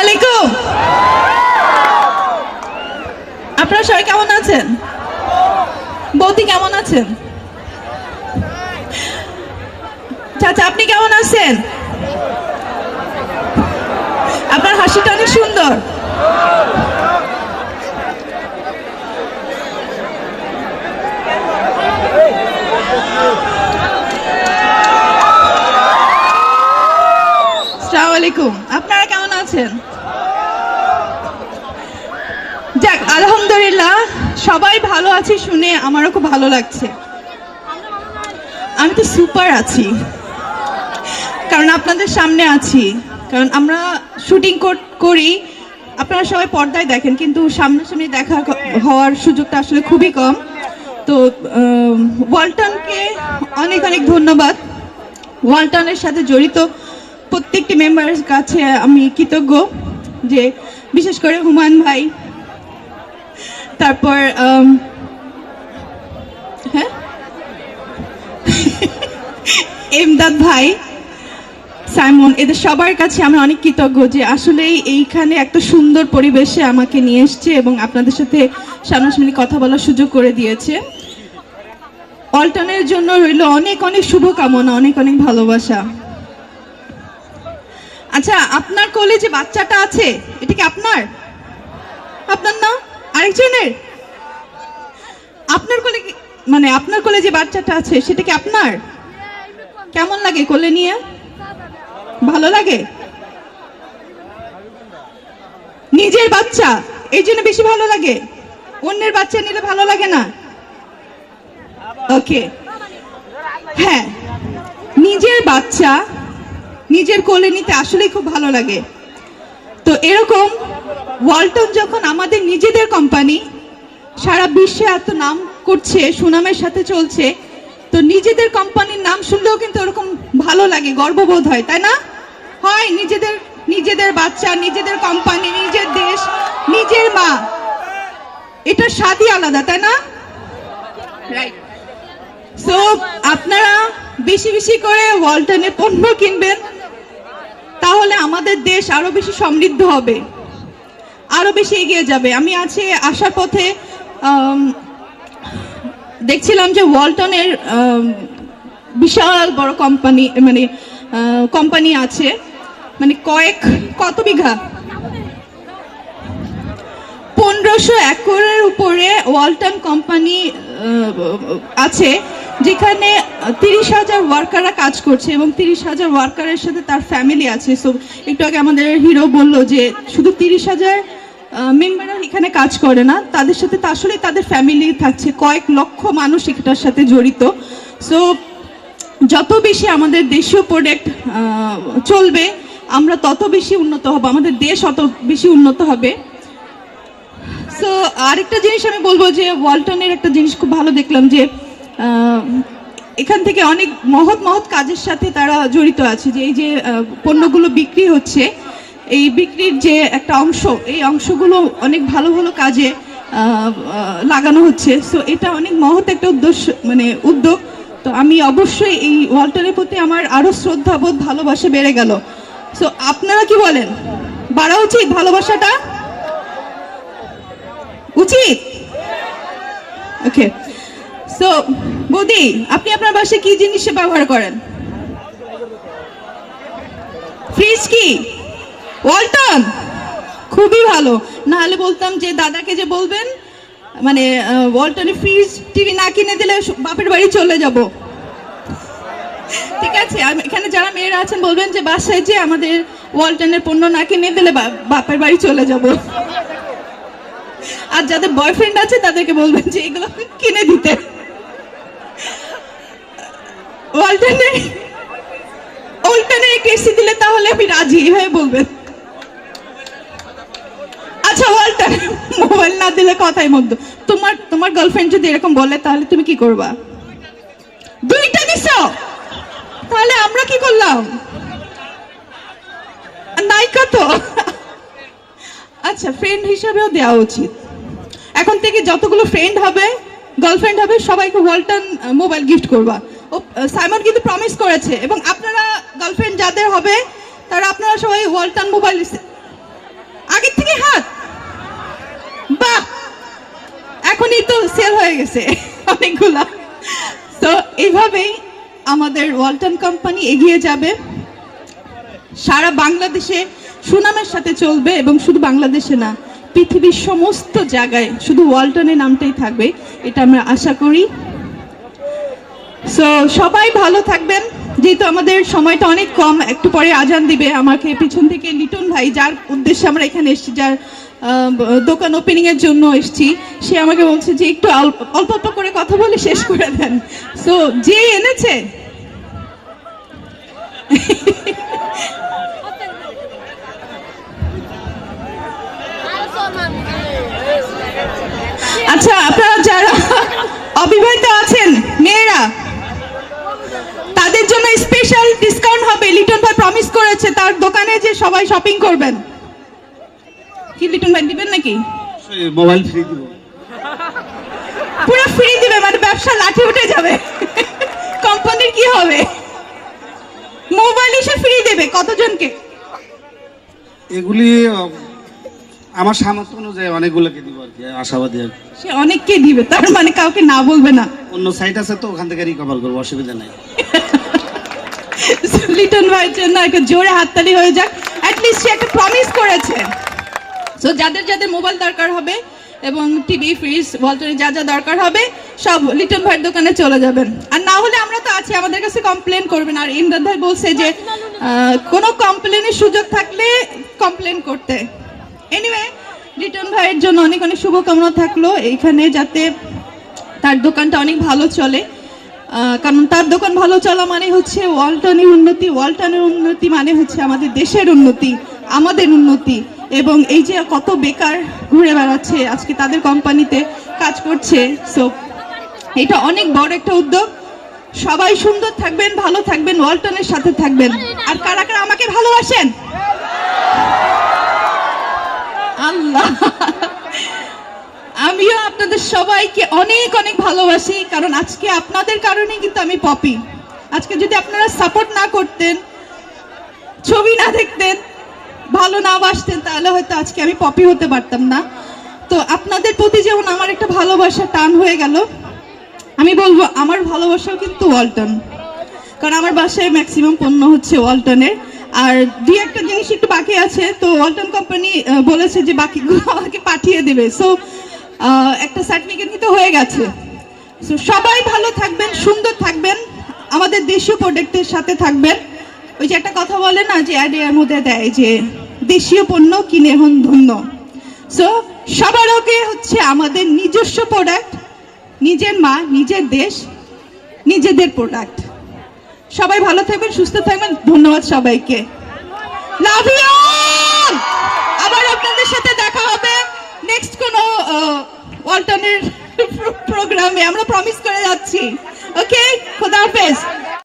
আলাইকুম। আপনারা সবাই কেমন আছেন? বৌদি কেমন আছেন? চাচা, আপনি কেমন আছেন? আপনার হাসিটা অনেক সুন্দর। আলাইকুম। আপনারা কেমন আছেন? যাক, আলহামদুলিল্লাহ, সবাই ভালো আছি শুনে আমারও খুব ভালো লাগছে। আমি তো সুপার আছি। কারণ আপনাদের সামনে আছি। কারণ আমরা শুটিং করি আপনারা সবাই পর্দায় দেখেন, কিন্তু সামনাসামনি দেখা হওয়ার সুযোগটা আসলে খুবই কম। তো ওয়ালটনকে অনেক অনেক ধন্যবাদ। ওয়ালটনের সাথে জড়িত প্রত্যেকটি মেম্বারের কাছে আমি কৃতজ্ঞ যে বিশেষ করে হুমায়ুন ভাই, তারপর হ্যাঁ? এমদাদ ভাই, সাইমন, এদের সবার কাছে আমি অনেক কৃতজ্ঞ যে আসলে এইখানে একটা সুন্দর পরিবেশে আমাকে নিয়ে এসছে এবং আপনাদের সাথে সামনাসামনি কথা বলার সুযোগ করে দিয়েছে। অল্টনের জন্য রইল অনেক অনেক শুভকামনা, অনেক অনেক ভালোবাসা। আচ্ছা আপনার কোলে যে বাচ্চাটা আছে? এটা কি আপনার? আপনার না আরেকজনের? আপনার কোলে মানে আপনার কোলে যে বাচ্চাটা আছে, সেটা কি আপনার? কেমন লাগে কোলে নিয়ে? ভালো লাগে? নিজের বাচ্চা এই জন্য বেশি ভালো লাগে? অন্যের বাচ্চা নিলে ভালো লাগে না? ওকে হ্যাঁ নিজের বাচ্চা নিজের কোলে নিতে আসলেই খুব ভালো লাগে। তো এরকম ওয়ালটন যখন আমাদের নিজেদের কোম্পানি সারা বিশ্বে এত নাম করছে, সুনামের সাথে চলছে, তো নিজেদের কোম্পানির নাম শুনলেও কিন্তু ওরকম ভালো লাগে, গর্ববোধ হয়, তাই না? হয় নিজেদের নিজেদের বাচ্চা, নিজেদের কোম্পানি নিজের দেশ, নিজের মা। এটা স্বাদই আলাদা, তাই না? রাইট আপনারা বেশি বেশি করে ওয়ালটনের পণ্য কিনবেন। তাহলে আমাদের দেশ আরও বেশি সমৃদ্ধ হবে, আরও বেশি এগিয়ে যাবে। আমি আছে আসার পথে দেখছিলাম যে ওয়ালটনের বিশাল বড় কোম্পানি মানে কোম্পানি আছে মানে কয়েক, কত বিঘা? পনেরোশো একরের উপরে ওয়ালটন কোম্পানি আছে। যেখানে তিরিশ হাজার ওয়ার্কাররা কাজ করছে এবং তিরিশ হাজার ওয়ার্কারের সাথে তার ফ্যামিলি আছে। সো একটু আগে আমাদের হিরো বলল যে শুধু তিরিশ হাজার মেম্বাররা এখানে কাজ করে না, তাদের সাথে তো আসলে তাদের ফ্যামিলি থাকছে। কয়েক লক্ষ মানুষ এটার সাথে জড়িত। সো যত বেশি আমাদের দেশীয় প্রোডাক্ট চলবে, আমরা তত বেশি উন্নত হব। আমাদের দেশ অত বেশি উন্নত হবে। সো আরেকটা জিনিস আমি বলব যে, ওয়ালটনের একটা জিনিস খুব ভালো দেখলাম যে এখান থেকে অনেক মহৎ মহৎ কাজের সাথে তারা জড়িত আছে, যে এই যে পণ্যগুলো বিক্রি হচ্ছে, এই বিক্রির যে একটা অংশ, এই অংশগুলো অনেক ভালো ভালো কাজে লাগানো হচ্ছে। সো এটা অনেক মহৎ একটা উদ্দেশ্য মানে উদ্যোগ। তো আমি অবশ্যই এই ওয়াল্টারের প্রতি আমার আরও শ্রদ্ধাবোধ ভালোবাসা বেড়ে গেল। সো আপনারা কি বলেন? বাড়া উচিত ভালোবাসাটা? উচিত? ওকে সো বৌদি, আপনি আপনার বাসায় কি জিনিস ব্যবহার করেন? ফ্রিজ কি? ওয়ালটন খুবই ভালো। না হলে বলতাম যে দাদাকে যে বলবেন মানে ওয়ালটনে ফ্রিজ টিভি না কিনে দিলে বাপের বাড়ি চলে যাব। ঠিক আছে এখানে যারা মেয়েরা আছেন বলবেন যে বাসায় যে আমাদের ওয়ালটনের পণ্য না কিনে দিলে বাপের বাড়ি চলে যাব। আর যাদের বয়ফ্রেন্ড আছে তাদেরকে বলবেন যে এগুলো কিনে দিতে। ওয়ালটনে কেসি দিলে তাহলে আমি রাজি হয়ে বলবেন। আচ্ছা ওয়ালটন মোবাইল না দিলে কথাই মধ্য তোমার তোমার গার্লফ্রেন্ড যদি এরকম বলে, তাহলে তুমি কি করবা? দুইটা দিছো? তাহলে আমরা কি করলাম? নাইকা তো? আচ্ছা ফ্রেন্ড হিসাবেও দেওয়া উচিত। এখন থেকে যতগুলো ফ্রেন্ড হবে গার্লফ্রেন্ড হবে, সবাইকে ওয়ালটন মোবাইল গিফট করবা। সাইমন কিন্তু প্রমিস করেছে। এবং আপনারা গার্লফ্রেন্ড যাদের হবে, তারা আপনারা সবাই ওয়ালটন মোবাইল আগের থেকে হাত। বাহ! এখনই তো সেল হয়ে গেছে অনেকগুলা। তো এইভাবেই আমাদের ওয়ালটন কোম্পানি এগিয়ে যাবে। সারা বাংলাদেশে সুনামের সাথে চলবে এবং শুধু বাংলাদেশে না, পৃথিবীর সমস্ত জায়গায় শুধু ওয়ালটনের নামটাই থাকবে, এটা আমরা আশা করি। সো সবাই ভালো থাকবেন। যেহেতু আমাদের সময়টা অনেক কম, একটু পরে আজান দিবে আমাকে পিছন থেকে লিটন ভাই, যার উদ্দেশ্যে আমরা এখানে এসেছি, যার দোকান ওপেনিং এর জন্য এসেছি, সে আমাকে বলছে যে একটু অল্প অল্প করে কথা বলে শেষ করে দেন। সো যে এনেছে? আচ্ছা আপনারা যারা অবিবাহিত আছেন মেয়েরা তাদের জন্য স্পেশাল ডিসকাউন্ট হবে লিটন ভাই প্রমিস করেছে তার দোকানে যে সবাই শপিং করবেন। কি লিটন ভাই দিবেন নাকি? মোবাইল ফ্রি দিব। পুরো ফ্রি দিবে মানে ব্যবসা লাঠি উঠে যাবে। কোম্পানির কি হবে? মোবাইল এসে ফ্রি দেবে কতজনকে? এগুলি আমার সামর্থ্য অনুযায়ী অনেকগুলোকে দিব আর কি আশাবাদী আর সে অনেককে দিবে তার মানে কাউকে না বলবে না। অন্য সাইট আছে তো ওখান থেকে রিকভার করব অসুবিধা নেই। লিটন ভাইয়ের জন্য একটা জোরে হাততালি হয়ে যাক। অ্যাটলিস্ট সে একটা প্রমিস করেছে। সো যাদের যাদের মোবাইল দরকার হবে এবং টিভি ফ্রিজ ওয়ালটনে যা যা দরকার হবে, সব লিটন ভাইয়ের দোকানে চলে যাবেন। আর না হলে আমরা তো আছি, আমাদের কাছে কমপ্লেন করবেন। আর ইমরান ভাই বলছে যে কোনো কমপ্লেনের সুযোগ থাকলে কমপ্লেন করতে। এনিওয়ে লিটন ভাইয়ের জন্য অনেক অনেক শুভকামনা থাকল। এইখানে যাতে তার দোকানটা অনেক ভালো চলে। কারণ তার দোকান ভালো চলা মানে হচ্ছে ওয়ালটনের উন্নতি ওয়ালটনের উন্নতি মানে হচ্ছে আমাদের দেশের উন্নতি, আমাদের উন্নতি। এবং এই যে কত বেকার ঘুরে বেড়াচ্ছে, আজকে তাদের কোম্পানিতে কাজ করছে। সো এটা অনেক বড় একটা উদ্যোগ। সবাই সুন্দর থাকবেন, ভালো থাকবেন, ওয়ালটনের সাথে থাকবেন। আর কারা কারা আমাকে ভালোবাসেন? আল্লাহ! আমিও আপনাদের সবাইকে অনেক অনেক ভালোবাসি, কারণ আজকে আপনাদের কারণে কিন্তু আমি পপি। আজকে যদি আপনারা সাপোর্ট না করতেন, ছবি না দেখতেন, ভালো না বাসতেন, তাহলে হয়তো আজকে আমি পপি হতে পারতাম না। তো আপনাদের প্রতি যেমন আমার একটা ভালোবাসা টান হয়ে গেল, আমি বলব আমার ভালোবাসাও কিন্তু ওয়ালটন। কারণ আমার বাসায় ম্যাক্সিমাম পণ্য হচ্ছে ওয়ালটনের। আর দুই একটা জিনিস একটু বাকি আছে, তো ওয়ালটন কোম্পানি বলেছে যে বাকিগুলো আমাকে পাঠিয়ে দেবে। সো একটা সার্টিফিকেট কিন্তু হয়ে গেছে। সো সবাই ভালো থাকবেন, সুন্দর থাকবেন, আমাদের দেশীয় প্রোডাক্টের সাথে থাকবেন। ওই যে একটা কথা বলে না যে অ্যাডের মধ্যে দেয় যে, দেশীয় পণ্য কিনে হন ধন্য। সো সবার আগে হচ্ছে আমাদের নিজস্ব প্রোডাক্ট নিজের মা, নিজের দেশ, নিজেদের প্রোডাক্ট সবাই ভালো থাকবেন, সুস্থ থাকবেন, ধন্যবাদ সবাইকে। লাভ ইউ আবার আপনাদের সাথে দেখা হবে। নেক্সট কোন অল্টারনেট প্রোগ্রামে আমরা প্রমিস করে যাচ্ছি। ওকে খোদা হাফেজ।